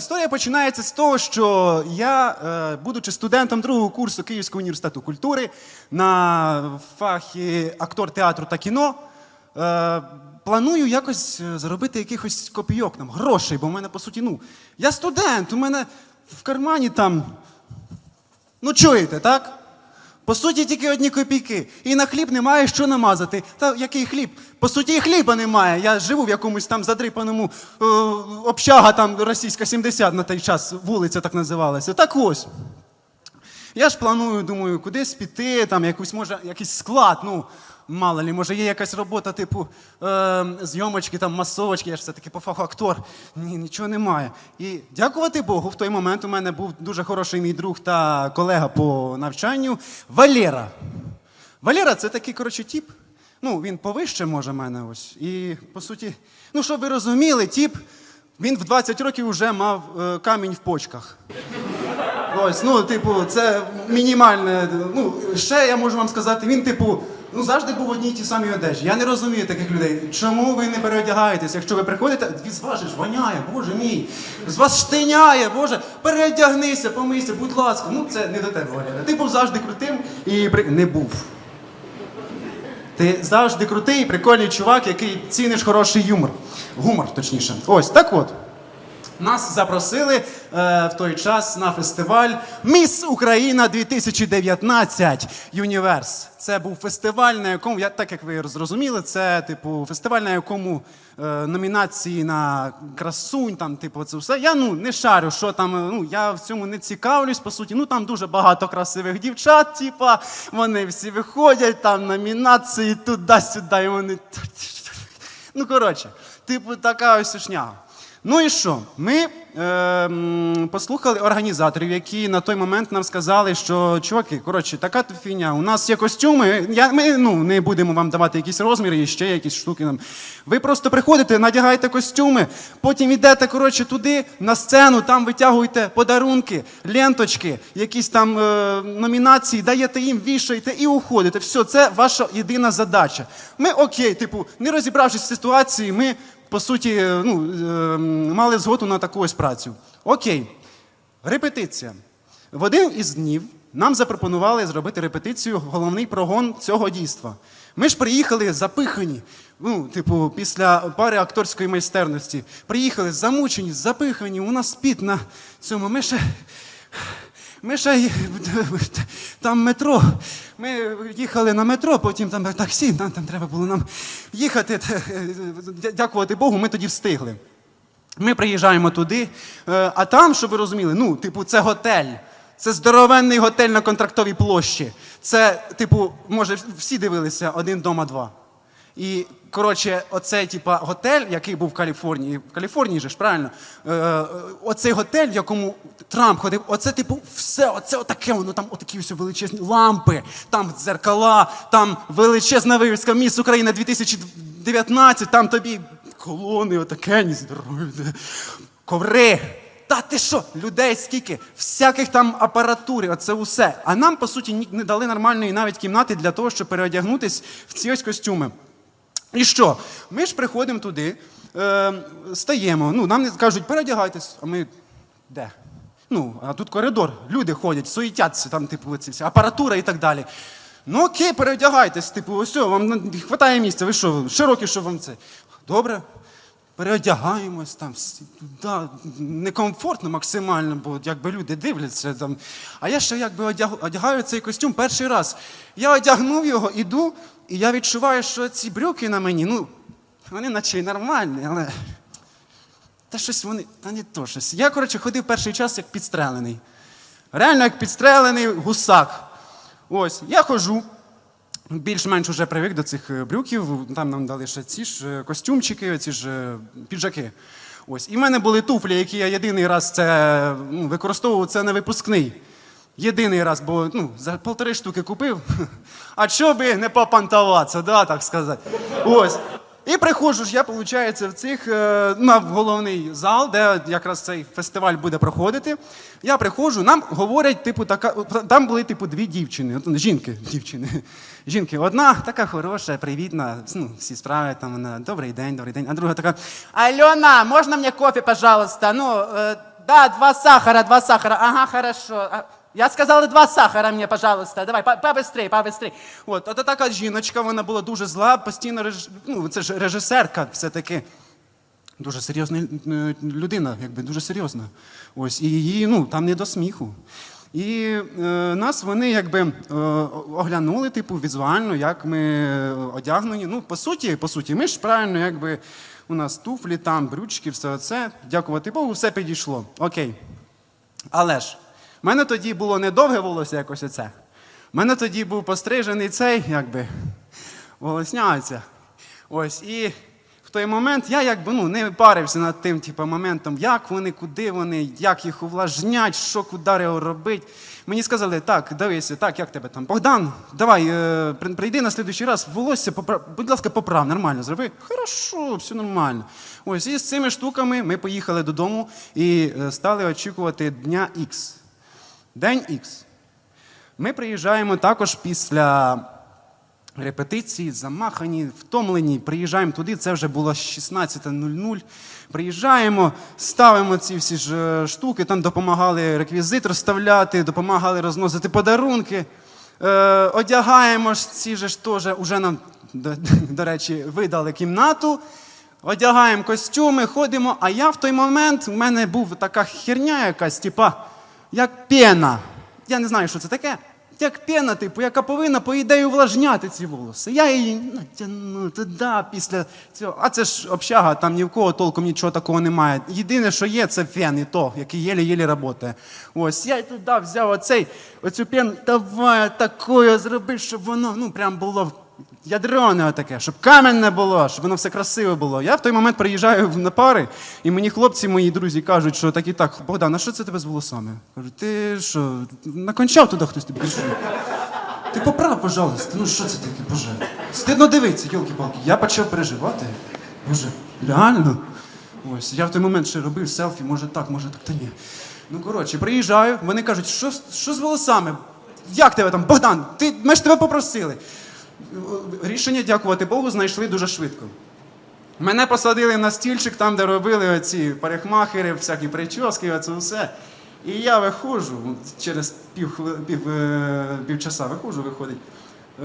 історія починається з того, що я, е, будучи студентом другого курсу Київського університету культури на фахі актор театру та кіно, е, планую якось е, заробити якихось копійок, нам, грошей, бо в мене, по суті, ну, я студент, у мене в кармані там. Ну, чуєте, так? По суті, тільки одні копійки. І на хліб немає що намазати. Та який хліб? По суті, і хліба немає. Я живу в якомусь там задрипаному е, общага, там російська 70 на той час, вулиця так називалася. Так ось. Я ж планую, думаю, кудись піти, там якусь, може, якийсь склад, ну, мало лі, може, є якась робота, типу е, зйомочки, там, масовочки, я ж все-таки по фаху актор. Ні, нічого немає. І дякувати Богу, в той момент у мене був дуже хороший мій друг та колега по навчанню Валера. Валера це такий, коротше, тіп. Ну, він повище може мене ось. І, по суті, ну, щоб ви розуміли, тіп, він в 20 років вже мав е, камінь в почках. Ось, ну, типу, це мінімальне. Ну, ще я можу вам сказати, він, типу, ну завжди був одній тій самій одежі. Я не розумію таких людей. Чому ви не переодягаєтесь? Якщо ви приходите, з вас же воняє, боже мій. З вас штиняє, боже, переодягнися, помийся, будь ласка. Ну, це не до тебе, Валера. Ти був завжди крутим і при... не був. Ти завжди крутий, прикольний чувак, який ціниш хороший юмор. Гумор, точніше. Ось, так от. Нас запросили е, в той час на фестиваль Міс Україна 2019 Юніверс. Це був фестиваль, на якому, я, так як ви зрозуміли, це типу фестиваль, на якому е, номінації на красунь, там, типу, це все. Я ну не шарю, що там. е, Ну я в цьому не цікавлюсь, по суті. Ну там дуже багато красивих дівчат, типа, вони всі виходять, там номінації туди-сюди, і вони. Ну, коротше, типу, така ось шняга. Ну і що? Ми е, послухали організаторів, які на той момент нам сказали, що чуваки, коротше, така фігня, у нас є костюми. Я, ми ну, не будемо вам давати якісь розміри і ще якісь штуки. Нам. Ви просто приходите, надягаєте костюми, потім йдете коротше, туди на сцену, там витягуєте подарунки, ленточки, якісь там е, номінації, даєте їм, вішаєте і уходите. Все, це ваша єдина задача. Ми окей, типу, не розібравшись в ситуації, ми по суті, е, ну, е, мали згоду на таку ось працю. Окей, репетиція. В один із днів нам запропонували зробити репетицію, головний прогон цього дійства. Ми ж приїхали запихані, ну, типу, після пари акторської майстерності. Приїхали замучені, запихані, у нас піт на цьому. Ми ще. Ми ще там метро. Ми їхали на метро, потім там таксі, нам там треба було нам їхати. Дякувати Богу, ми тоді встигли. Ми приїжджаємо туди, е, а там, щоб ви розуміли, ну, типу, це готель. Це здоровенний готель на контрактовій площі. Це, типу, може, всі дивилися один дома два. І, коротше, оцей, типа, готель, який був в Каліфорнії, в Каліфорнії же ж правильно, е, е, оцей готель, в якому Трамп ходив, оце, типу, все, оце отаке, воно там отакі ось величезні лампи, там дзеркала, там величезна вивіска Міс Україна 2019, там тобі колони, отакені, здорові, коври. Та ти що, людей скільки, всяких там апаратури, оце усе. А нам, по суті, ні- не дали нормальної навіть кімнати для того, щоб переодягнутись в ці ось костюми. І що? Ми ж приходимо туди, е, стаємо, ну, нам кажуть, переодягайтесь, а ми де? Ну, а тут коридор, люди ходять, суетяться, там, типу, ці всі, апаратура і так далі. Ну окей, переодягайтесь, типу, ось, вам не вистачає місця, ви що, широкі, що вам це? Добре, переодягаємось там, туди, некомфортно максимально, бо якби люди дивляться там. А я ще якби одяг, одягаю цей костюм перший раз. Я одягнув його, іду, і я відчуваю, що ці брюки на мені, ну, вони наче й нормальні, але. Та щось вони, та не то щось. Я, коротше, ходив перший час як підстрелений. Реально як підстрелений гусак. Ось, я ходжу, більш-менш уже привик до цих е, брюків. Там нам дали ще ці ж е, костюмчики, ці ж е, піджаки. Ось. І в мене були туфлі, які я єдиний раз це ну, використовував це на випускний. Єдиний раз, бо ну, за полтори штуки купив. А чого би не попантуватися, да, так сказати. Ось. І приходжу ж я, виходить, в цих е, на головний зал, де якраз цей фестиваль буде проходити. Я приходжу, нам говорять, типу, така, там були типу дві дівчини, жінки, дівчини. Жінки. Одна така хороша, привітна, ну, всі справи там вона, добрий день, добрий день. А друга така: Альона, можна мені кофе, пожалуйста? Ну, е, Да, два сахара, два сахара. Ага, хорошо. Я сказала два сахара мне, пожалуйста. Давай, по- побыстрей, побыстрей. От, от така жіночка, вона була дуже зла, постійно реж... ну, це ж режисерка, все-таки. Дуже серйозна е, людина, якби дуже серйозна. Ось, і її ну, там не до сміху. І е, нас вони якби е, оглянули, типу, візуально, як ми одягнені. Ну, по суті, по суті, ми ж правильно, якби у нас туфлі, там, брючки, все це. Дякувати Богу, все підійшло. Окей. Але ж, в мене тоді було не довге волосся, якось оце. В мене тоді був пострижений цей, якби, волосняця. Ось, і в той момент я якби ну, не парився над тим типу, моментом, як вони, куди вони, як їх увлажнять, що куди робити. Мені сказали, так, дивися, так, як тебе там? Богдан, давай, е, прийди на слідуючий раз, волосся, поправ, будь ласка, поправ, нормально зроби. Хорошо, все нормально. Ось, і з цими штуками ми поїхали додому і е, стали очікувати дня Х. День Х. Ми приїжджаємо також після репетиції, замахані, втомлені. Приїжджаємо туди, це вже було 16.00. Приїжджаємо, ставимо ці всі ж е, штуки, там допомагали реквізит розставляти, допомагали розносити подарунки. Е, одягаємо ж ці ж теж, уже нам, до, до речі, видали кімнату. Одягаємо костюми, ходимо, а я в той момент, у мене був така херня якась, типа, як пена. Я не знаю, що це таке. Як пена, типу, яка повинна, по ідеї, увлажняти ці волоси. Я її натягну туди після цього. А це ж общага, там ні в кого толком нічого такого немає. Єдине, що є, це фен і то, який єлі-єлі працює. Ось я туди взяв оцей, оцю пену, давай такою зроби, щоб воно ну, прям було ядроне таке, щоб каменне було, щоб воно все красиве було. Я в той момент приїжджаю на пари, і мені хлопці, мої друзі, кажуть, що так і так, Богдан, а що це тебе з волосами? Кажу, ти що, накончав туди хтось тобі? Кажу, Ти поправ, пожалуйста, ну що це таке, боже? Стидно дивитися, йолки-палки. Я почав переживати. Боже, реально? Ось, я в той момент ще робив селфі, може так, може так, та ні. Ну, коротше, приїжджаю, вони кажуть, що, що з волосами? Як тебе там? Богдан, ти, ми ж тебе попросили. Рішення, дякувати Богу, знайшли дуже швидко. Мене посадили на стільчик, там, де робили оці парикмахери, всякі прически, оце все. І я виходжу через пів, пів, е, півчаса виходжу, виходить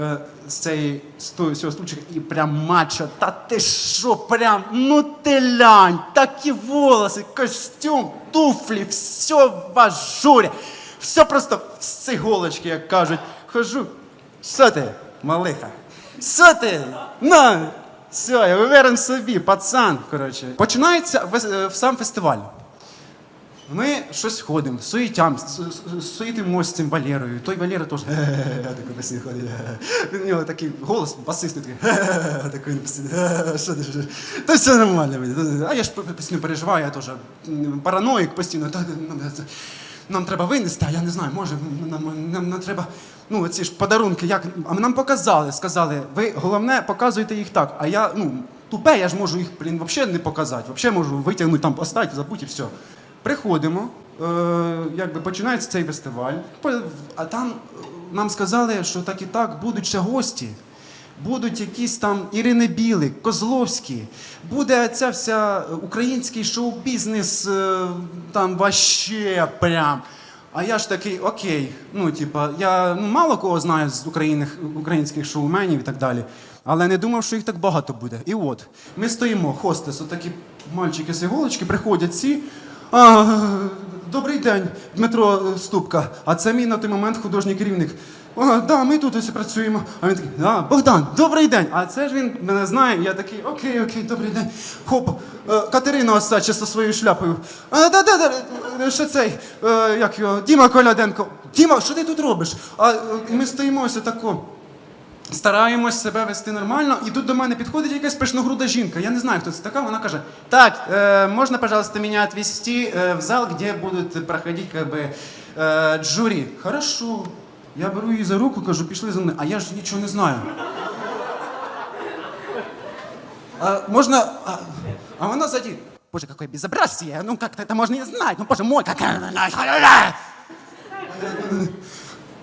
е, з цієї з цього стульчика і прям мачо. Та ти що, прям, ну ти лянь, такі волоси, костюм, туфлі, все в ажурі. Все просто з іголочки, як кажуть. Хожу. Що ти, малиха? Що ти? На! Все, я уверен в собі, пацан. Коротше. Починається вес- е, сам фестиваль. Ми щось ходимо, суетям, с- с- з цим Валерою. Той Валера теж такий постійно ходить. Він у нього такий голос басистий такий. Такий він постійно. Що ти? що? Та все нормально. мені. А я ж постійно переживаю, я теж м, параноїк постійно. Та, ну, Нам треба винести, а я не знаю, може, нам, нам, нам треба. Ну, ці ж подарунки, як. А нам показали, сказали, ви головне показуйте їх так. А я, ну, тупе, я ж можу їх, блін, взагалі не показати. Взагалі можу витягнути там, поставити, забути і все. Приходимо, е, якби починається цей фестиваль, а там е, нам сказали, що так і так будуть ще гості. Будуть якісь там Ірини Білик, Козловські, буде ця вся український шоу-бізнес е, там ваще прям. А я ж такий, окей, ну типа, я ну, мало кого знаю з України, українських шоуменів і так далі. Але не думав, що їх так багато буде. І от, ми стоїмо, хостес, отакі мальчики з іголочки, приходять ці. А, добрий день, Дмитро Ступка. А це мій на той момент художній керівник А, да, ми тут ось працюємо. А він такий, а, Богдан, добрий день. А це ж він мене знає. Я такий, окей, окей, добрий день. Хоп, е, Катерина Осадча зі своєю шляпою. А, да, да, да, е, ще цей, е, як його, Діма Коляденко. Діма, що ти тут робиш? А е, ми стоїмо ось тако. Стараємось себе вести нормально, і тут до мене підходить якась пишногруда жінка. Я не знаю, хто це така. Вона каже: Так, э, можно, пожалуйста, меня отвезти э, в зал, где будут проходить как бы, э, жюри. Хорошо. Я беру її за руку, кажу, пішли за мною, а я ж нічого не знаю. А, можно. А, а вона сзади. Боже, какое безобразие! Ну как-то это можно не знать. Ну, боже мой, какая.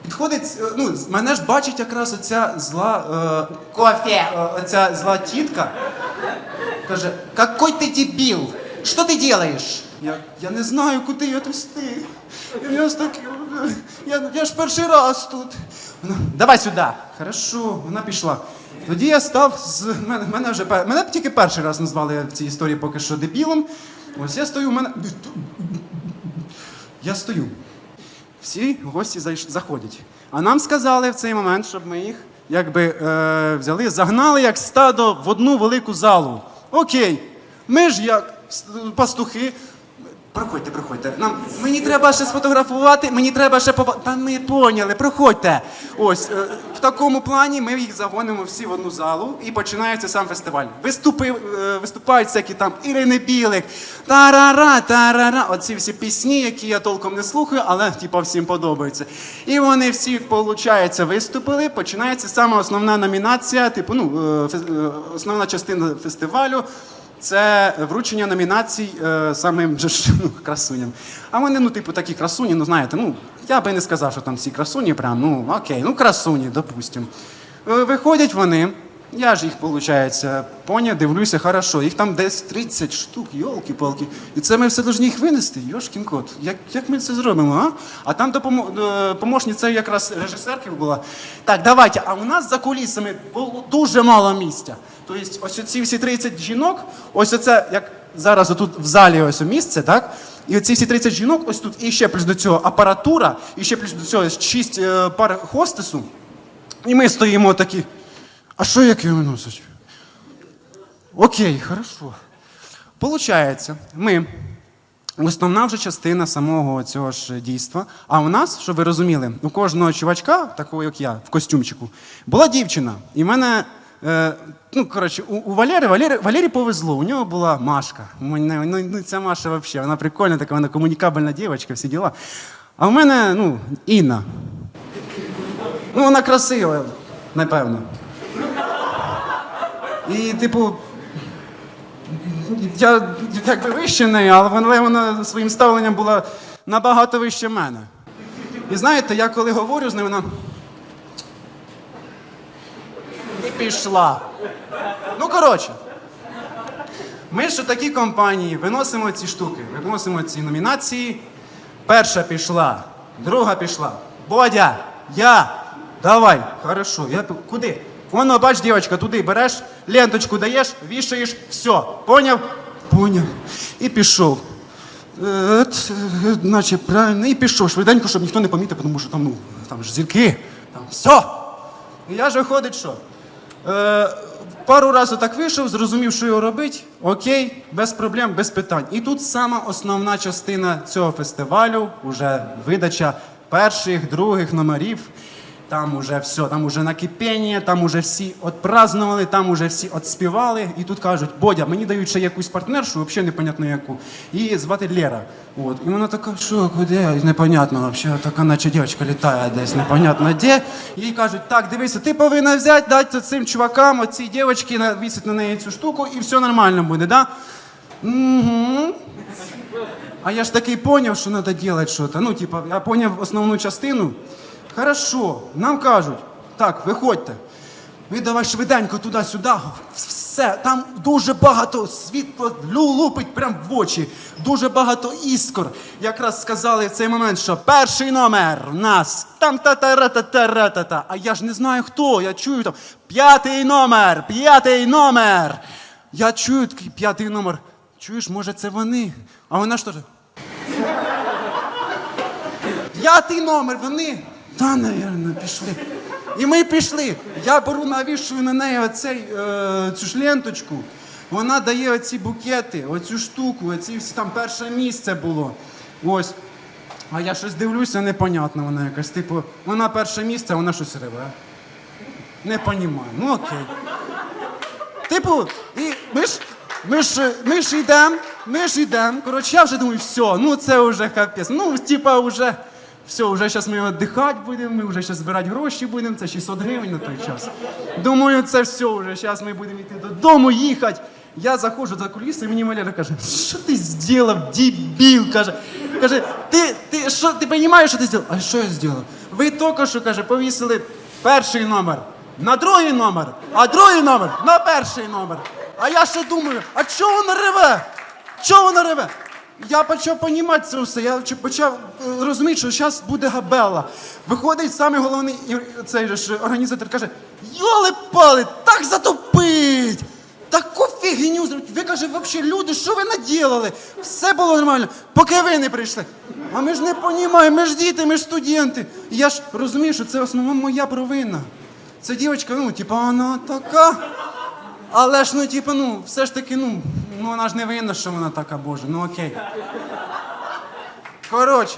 Підходить, е, ну, мене ж бачить якраз оця зла. Е, кофе. Е, оця зла тітка. Каже, какой ти дебіл? Що ти делаєш? Я, я не знаю, куди я тут стиг. Я, я, я ж перший раз тут. Вона, Давай сюди. Хорошо, вона пішла. Тоді я став з мене, мене вже мене тільки перший раз назвали в цій історії поки що дебілом. Ось я стою, у мене. Я стою. Всі гості заходять. А нам сказали в цей момент, щоб ми їх якби е, взяли, загнали як стадо в одну велику залу. Окей, ми ж як пастухи. Проходьте, проходьте. Нам мені треба ще сфотографувати, мені треба ще поба. Та ми поняли, проходьте. Ось е, в такому плані ми їх загонимо всі в одну залу і починається сам фестиваль. Виступи, е, виступають всякі там Ірини Білик, тарара, тарара. Оці всі пісні, які я толком не слухаю, але типа всім подобаються. І вони всі, виходить, виступили. Починається саме основна номінація, типу, ну, е, е, основна частина фестивалю. Це вручення номінацій е, самим же ж, ну, красуням. А вони, ну, типу, такі красуні, ну знаєте, ну я би не сказав, що там всі красуні, прям, ну окей, ну красуні, допустимо. Е, виходять вони, я ж їх, виходить, поняв, дивлюся, хорошо, їх там десь 30 штук, йолки-палки. І це ми все повинні їх винести, йошкін кот. Як, як ми це зробимо, а? А там допомо, е, помощниця якраз режисерки була. Так, давайте, а у нас за кулісами було дуже мало місця. Тобто, ось ці всі 30 жінок, ось оце, як зараз отут в залі ось місце, так? І оці всі 30 жінок, ось тут, і ще плюс до цього апаратура, і ще плюс до цього 6 е, пар хостесу. І ми стоїмо такі. А що як його носить? Окей, хорошо. Получається, ми. Основна вже частина самого цього ж дійства. А у нас, щоб ви розуміли, у кожного чувачка, такого як я, в костюмчику, була дівчина. І в мене, е, ну коротше, у, у Валери, Валері, Валері повезло, у нього була Машка. Мене, ну, ну ця Маша взагалі, вона прикольна, така вона комунікабельна дівчинка, всі діла. А в мене, ну, Інна. Ну, вона красива, напевно. І, типу, я якби вище неї, але вона, вона своїм ставленням була набагато вище мене. І знаєте, я коли говорю з нею, вона. І пішла. Ну, коротше. Ми ж у такій компанії виносимо ці штуки, виносимо ці номінації. Перша пішла, друга пішла. Бодя, я. Давай, хорошо. Я куди? Воно, бач, дівчинка, туди береш, ленточку даєш, вішаєш, все. Поняв? Поняв. І пішов. Е, е, Наче правильно, і пішов швиденько, щоб ніхто не помітив, тому що там, ну, там ж зірки, там все. І я ж виходить, що? Е, пару разів так вийшов, зрозумів, що його робить. Окей, без проблем, без питань. І тут сама основна частина цього фестивалю, уже видача перших, других номерів. Там уже все, там уже накипіння, там уже всі отпразднували, там уже всі отспівали. І тут кажуть, Бодя, мені дають ще якусь партнершу, взагалі непонятно яку. Її звати Лера. От. І вона така, що, куди? Непонятно, взагалі, така наче дівчинка літає десь, непонятно де. Їй кажуть, так, дивися, ти повинна взяти, дати цим чувакам, оцій дівчинці, навісити на неї цю штуку, і все нормально буде, да? Угу. А я ж такий поняв, що треба робити щось. Ну, типа, я поняв основну частину. Хорошо, нам кажуть, так, виходьте. Ви давай швиденько туди-сюди. Все, там дуже багато світло лупить прямо в очі, дуже багато іскор. Якраз сказали в цей момент, що перший номер в нас там та та та та та та А я ж не знаю хто. Я чую там п'ятий номер, п'ятий номер. Я чую такий п'ятий номер. Чуєш, може, це вони? А вона теж. П'ятий номер, вони. Та, навірно, пішли. І ми пішли. Я беру, навішую на неї оцей, е, цю ж ленточку. Вона дає оці букети, оцю штуку, оці всі там перше місце було. Ось. А я щось дивлюся, непонятно вона якась. Типу, вона перше місце, вона щось реве. Не понімаю. Ну окей. Типу, і ми ж, ми ж, ми ж йдемо, ми ж йдемо. Коротше, я вже думаю, все, ну це вже капець. Ну, типа, вже, все, вже зараз ми віддихати будемо, ми вже зараз збирати гроші будемо, це 600 гривень на той час. Думаю, це все вже, зараз ми будемо йти додому, їхати. Я заходжу за куліси, і мені Валера каже, що ти зробив, дебіл, каже. Каже, ти, ти, що, ти розумієш, що ти зробив? А що я зробив? Ви тільки що, каже, повісили перший номер на другий номер, а другий номер на перший номер. А я ще думаю, а чого вона реве? Чого вона реве? Я почав розуміти це все. Я почав е, розуміти, що зараз буде габела. Виходить саме головний цей ж організатор каже: Йоли пали, так затопить! Таку фігню зробить. Ви каже, взагалі, люди, що ви наділали? Все було нормально, поки ви не прийшли. А ми ж не розуміємо, ми ж діти, ми ж студенти. Я ж розумію, що це в основному моя провина. Ця дівчинка, ну, типа, вона така. Але ж, ну, типу, ну, все ж таки, ну, ну вона ж не винна, що вона така, Боже, ну окей. Коротше,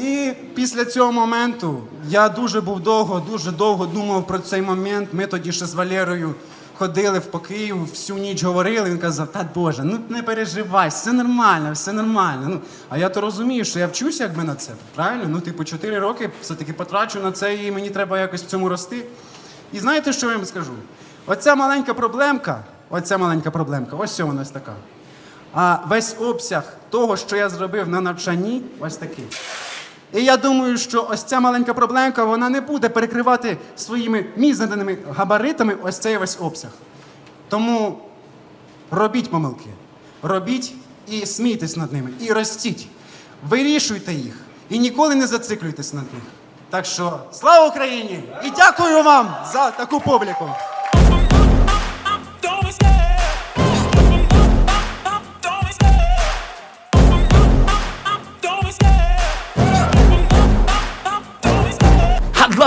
і після цього моменту я дуже був довго, дуже довго думав про цей момент. Ми тоді ще з Валерою ходили по Києву, всю ніч говорили. Він казав, та Боже, ну не переживай, все нормально, все нормально. Ну, а я то розумію, що я вчуся якби на це. Правильно? Ну, типу, 4 роки все-таки потрачу на це, і мені треба якось в цьому рости. І знаєте, що я вам скажу? Оця маленька проблемка, оця маленька проблемка, ось вона ось така. А весь обсяг того, що я зробив на навчанні, ось такий. І я думаю, що ось ця маленька проблемка вона не буде перекривати своїми мізерними габаритами ось цей весь обсяг. Тому робіть помилки, робіть і смійтесь над ними, і ростіть. Вирішуйте їх і ніколи не зациклюйтесь над них. Так що слава Україні! І дякую вам за таку публіку!